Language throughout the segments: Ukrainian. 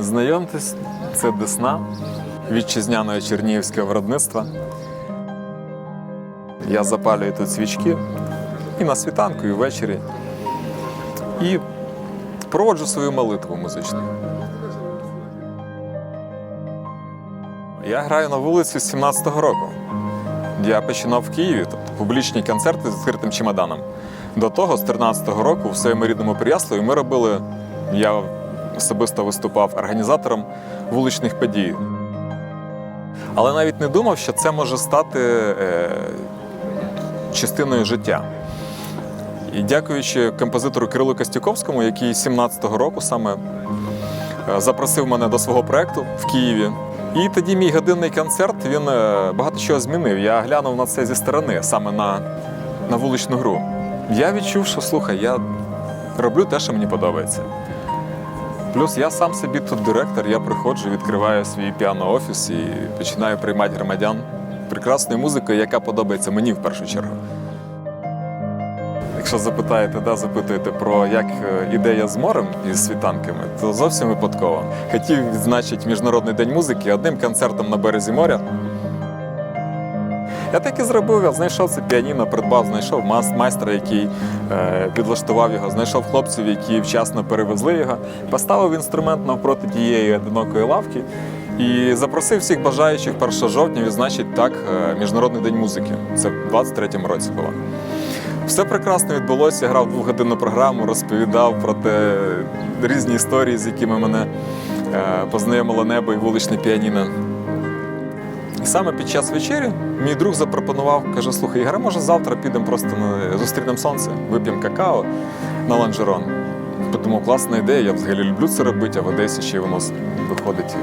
Знайомтесь, це Десна вітчизняного чернігівського виробництва. Я запалюю тут свічки і на світанку, і ввечері. І проводжу свою молитву музичну. Я граю на вулиці з 17-го року. Я починав в Києві, тобто публічні концерти з відкритим чемоданом. До того, з 13-го року, в своєму рідному Прияславі ми робили, я особисто виступав організатором вуличних подій. Але навіть не думав, що це може стати е, частиною життя. І дякуючи композитору Кирилу Костюковському, який 17-го року саме е, запросив мене до свого проєкту в Києві. І тоді мій годинний концерт він е, багато чого змінив. Я глянув на це зі сторони, саме на, на вуличну гру. Я відчув, що слухай, я роблю те, що мені подобається. Плюс я сам собі тут директор, я приходжу, відкриваю свій піано-офіс і починаю приймати громадян прекрасною музикою, яка подобається мені в першу чергу. Якщо запитаєте, да, запитуєте про як е, ідея з морем і з світанками, то зовсім випадково. Хотів відзначити Міжнародний день музики одним концертом на березі моря. Я так і зробив, я знайшов це піаніно, придбав, знайшов майстра, який е, підлаштував його, знайшов хлопців, які вчасно перевезли його, поставив інструмент навпроти тієї одинокої лавки і запросив всіх бажаючих 1 жовтня відзначити так е, Міжнародний день музики. Це в 23-му році було. Все прекрасно відбулося. Я грав двохгодинну програму, розповідав про те різні історії, з якими мене е, познайомило небо і вуличне піаніно. Саме під час вечері мій друг запропонував, каже: слухай, Ігоре, може завтра підемо просто на зустрінемо сонце, вип'ємо какао на ланжерон. Подумав, класна ідея, я взагалі люблю це робити, а в Одесі ще воно виходить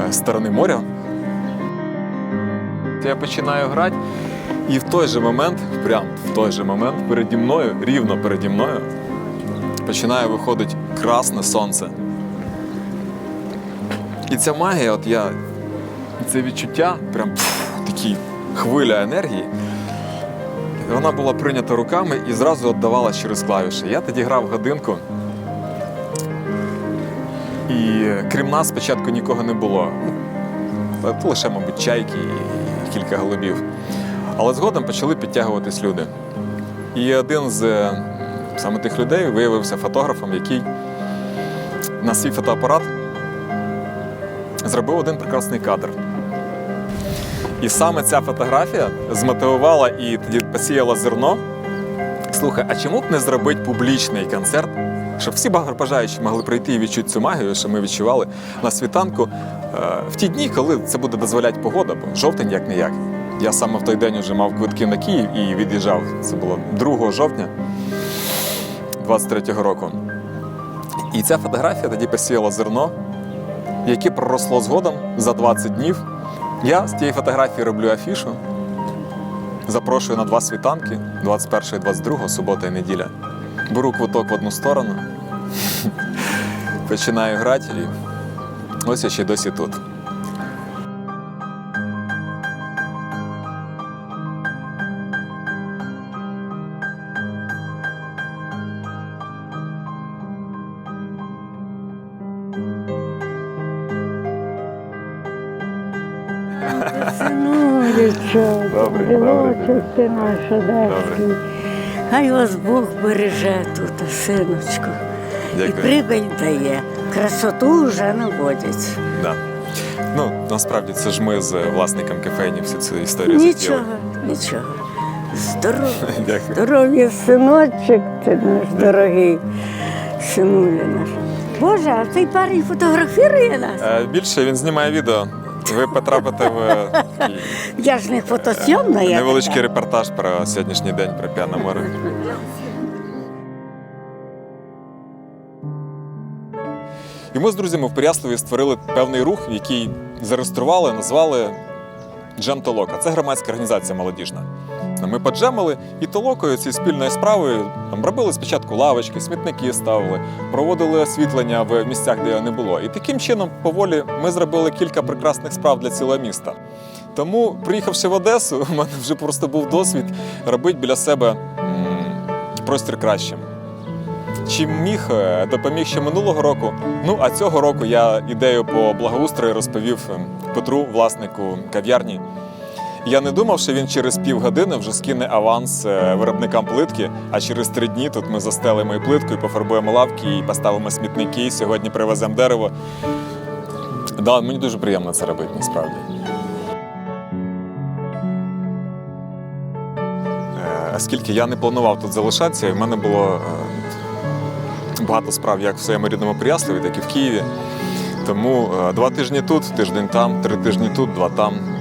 е, е, з сторони моря. Я починаю грати, і в той же момент, прям в той же момент, переді мною, рівно переді мною, починає виходити красне сонце. І ця магія, от я це відчуття, прям такі хвиля енергії. Вона була прийнята руками і зразу віддавала через клавіші. Я тоді грав годинку. І крім нас спочатку нікого не було. Лише, мабуть, чайки і кілька голубів. Але згодом почали підтягуватись люди. І один з е, саме тих людей виявився фотографом, який на свій фотоапарат зробив один прекрасний кадр. І саме ця фотографія змотивувала і тоді посіяла зерно. Слухай, а чому б не зробити публічний концерт, щоб всі бажаючі могли прийти і відчути цю магію, що ми відчували на світанку е, в ті дні, коли це буде дозволяти погода, бо жовтень як не як. Я саме в той день вже мав квитки на Київ і від'їжджав. Це було 2 жовтня 23-го року. І ця фотографія тоді посіяла зерно, яке проросло згодом за 20 днів. Я з тієї фотографії роблю афішу. Запрошую на два світанки 21 і 22, субота і неділя. Беру квиток в одну сторону, починаю грати, і ось я ще досі тут. Білочок ти наш одеський. Хай вас Бог береже тут, синочку. І прибиль дає. Красоту вже наводять. Да. Ну, насправді це ж ми з власником кафейні всю цю історію Нічого, затіяли. нічого. Здоров'я, Дякую. здоров'я, синочок, ти наш дорогий синуля наш. Боже, а цей парень фотографує нас? Е, Більше він знімає відео. Ви потрапите в е, такий Я ж не фотосйомна, я невеличкий така. репортаж про сьогоднішній день про п'яне море. І ми з друзями в Пряслові створили певний рух, який зареєстрували, назвали Джем Толока. Це громадська організація молодіжна. Ми поджемили і толокою цією спільною справою там робили спочатку лавочки, смітники ставили, проводили освітлення в місцях, де його не було. І таким чином, поволі, ми зробили кілька прекрасних справ для цілого міста. Тому, приїхавши в Одесу, у мене вже просто був досвід робити біля себе простір кращим. чим міг, е, допоміг ще минулого року. Ну а цього року я ідею по благоустрою розповів е, Петру, власнику кав'ярні. Я не думав, що він через півгодини вже скине аванс е, виробникам плитки, а через три дні тут ми застелимо і плитку, і пофарбуємо лавки, і поставимо смітники, і сьогодні привеземо дерево. Да, мені дуже приємно це робити, насправді. Е, Оскільки я не планував тут залишатися, і в мене було е, багато справ як в своєму рідному Прияславі, так і в Києві. Тому два тижні тут, тиждень там, три тижні тут, два там.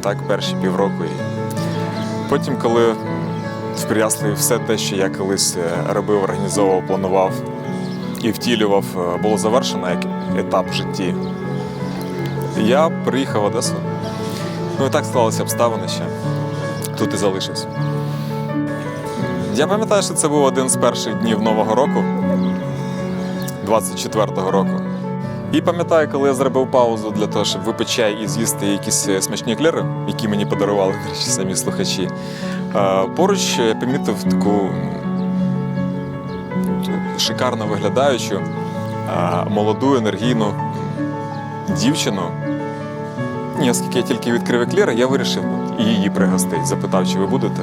Так перші півроку. І потім, коли в все те, що я колись е, робив, організовував, планував і втілював, е, було завершено як етап в житті. Я приїхав в Одесу. Ну і так склалися обставини ще. Тут і залишився. Я пам'ятаю, що це був один з перших днів Нового року, 24-го року. І пам'ятаю, коли я зробив паузу для того, щоб випити чай і з'їсти якісь е, смачні еклери, які мені подарували речі, самі слухачі. е, Поруч я помітив таку шикарно виглядаючу, е, молоду, енергійну дівчину. Ні, оскільки я тільки відкрив еклери, я вирішив її пригостити. Запитав, чи ви будете.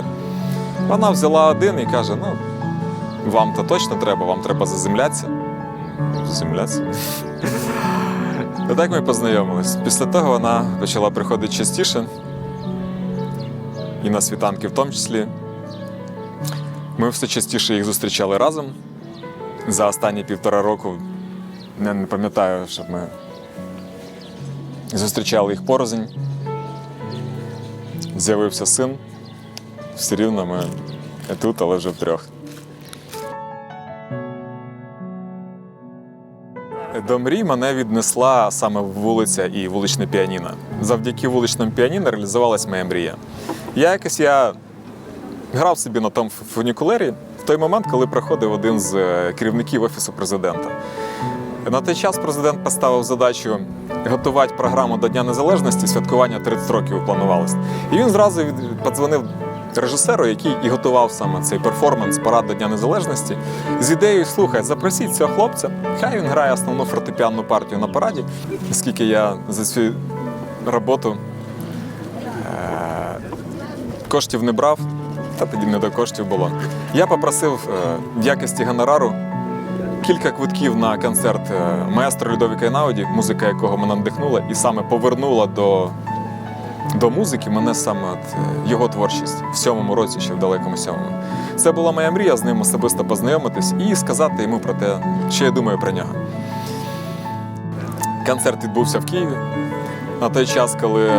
Вона взяла один і каже: ну, вам то точно треба, вам треба заземлятися. Заземлятися? І так ми познайомились. Після того вона почала приходити частіше, і на світанки в тому числі. Ми все частіше їх зустрічали разом. За останні півтора року не, пам'ятаю, щоб ми зустрічали їх порознь. З'явився син. Все рівно ми тут, але вже втрьох. До мрій мене віднесла саме вулиця і вуличне піаніно. Завдяки вуличному піаніно реалізувалась моя мрія. Я якось я грав собі на тому фунікулері в той момент, коли приходив один з е, керівників офісу президента. На той час президент поставив задачу готувати програму до Дня Незалежності, святкування 30 років планувалось. І він зразу подзвонив режисеру, який і готував саме цей перформанс парад до Дня Незалежності, з ідеєю: слухай, запросіть цього хлопця, хай він грає основну фортепіанну партію на параді, оскільки я за цю роботу е- коштів не брав, та тоді не до коштів було. Я попросив е, в якості гонорару кілька квитків на концерт е, маестро Людовіка Інауді, музика якого мене надихнула і саме повернула до, до музики мене саме от, е, його творчість в сьомому році, ще в далекому сьомому. Це була моя мрія з ним особисто познайомитись і сказати йому про те, що я думаю про нього. Концерт відбувся в Києві. На той час, коли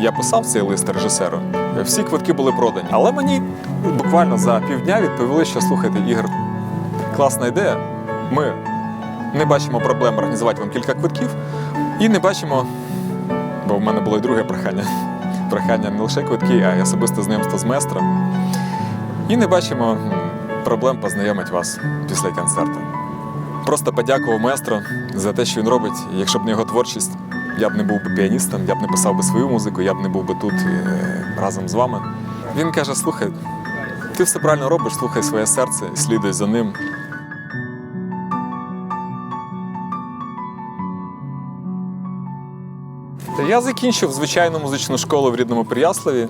я писав цей лист режисеру, всі квитки були продані. Але мені буквально за півдня відповіли, що слухайте, Ігор, класна ідея. Ми не бачимо проблем організувати вам кілька квитків і не бачимо, бо в мене було і друге прохання. Прохання не лише квитки, а й особисте знайомство з майстром. І не бачимо проблем познайомити вас після концерту. Просто подякував майстру за те, що він робить. Якщо б не його творчість, я б не був би піаністом, я б не писав би свою музику, я б не був би тут е, разом з вами. Він каже: слухай, ти все правильно робиш, слухай своє серце, слідуй за ним. Я закінчив звичайну музичну школу в рідному Прияславі.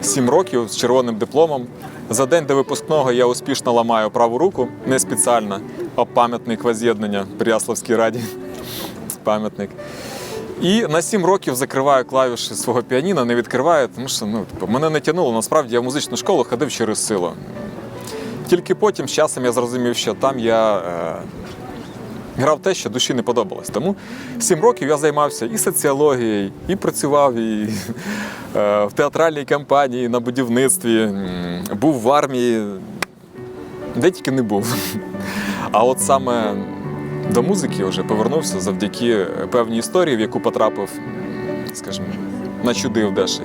Сім років з червоним дипломом. За день до випускного я успішно ламаю праву руку, не спеціально, а пам'ятник воз'єднання Прияславській раді. Пам'ятник. І на сім років закриваю клавіші свого піаніно, не відкриваю, тому що ну, типу, мене не тягнуло. Насправді я в музичну школу ходив через силу. Тільки потім з часом я зрозумів, що там я е, грав те, що душі не подобалось. Тому сім років я займався і соціологією, і працював і, е, в театральній кампанії, на будівництві, був в армії, де тільки не був. А от саме до музики вже повернувся завдяки певній історії, в яку потрапив, скажімо, начудив дещо.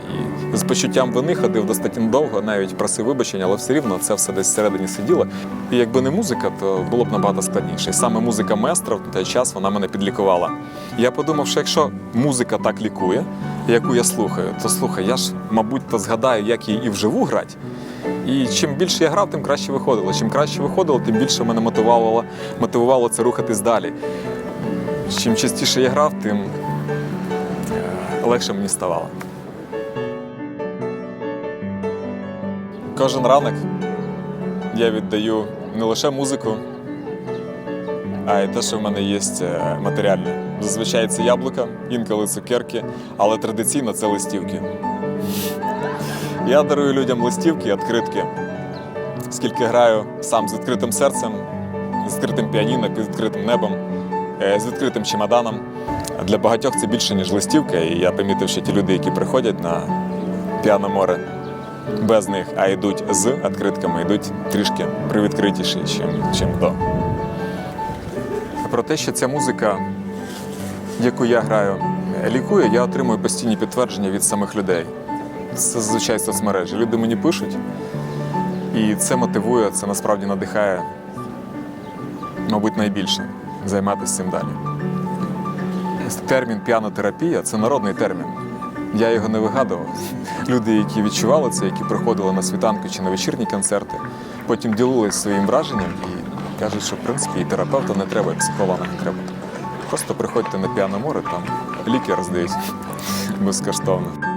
І з почуттям вини ходив достатньо довго, навіть просив вибачення, але все рівно це все десь всередині сиділо. І якби не музика, то було б набагато складніше. І саме музика маестро в той час вона мене підлікувала. Я подумав, що якщо музика так лікує, яку я слухаю, то слухай, я ж, мабуть, то згадаю, як її і вживу грати. І чим більше я грав, тим краще виходило. Чим краще виходило, тим більше мене мотивувало, мотивувало це рухатись далі. Чим частіше я грав, тим легше мені ставало. Кожен ранок я віддаю не лише музику, а й те, що в мене є е, матеріальне. Зазвичай це яблука, інколи цукерки, але традиційно це листівки. Я дарую людям листівки, відкритки, скільки граю сам з відкритим серцем, з відкритим піаніно, під відкритим небом, е, з відкритим чемоданом. Для багатьох це більше, ніж листівка, і я помітив, що ті люди, які приходять на п'яне море без них, а йдуть з відкритками, йдуть трішки привідкритіші, чим, чим до. Про те, що ця музика, яку я граю, лікує, я отримую постійні підтвердження від самих людей. Це зазвичай соцмережі. Люди мені пишуть, і це мотивує, це насправді надихає, мабуть, найбільше займатися цим далі. Термін піанотерапія це народний термін. Я його не вигадував. Люди, які відчували це, які приходили на світанку чи на вечірні концерти, потім ділились своїм враженням і кажуть, що в принципі і терапевта не треба, і психолога не треба. Просто приходьте на піано море, там ліки роздають безкоштовно.